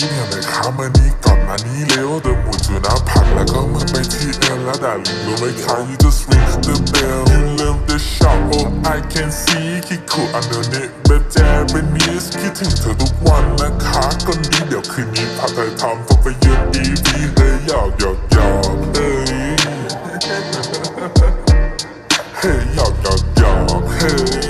ี้เนี่ยแหละครับอันนี้ก่อนมานี้เร็วเดินหมุนอยู่หน้าผักแล้วก็มึงไปที่เอ็นแล้วด่าลิงรู้ไหมคะ you just ring the bell you love the shop oh I can see คิดคู่อันเดอร์เน็ตแบบแจ๊เป็นมิสคิดถึงเธอทุกวันนะคะก็นี้เดี๋ยวคืนนี้พาดไทยทำฟังไปเยอะดีดีเลยหยอกหยอกหยอกเอ้ยเฮ้ยหยอกหยอกหยอกเฮ้ย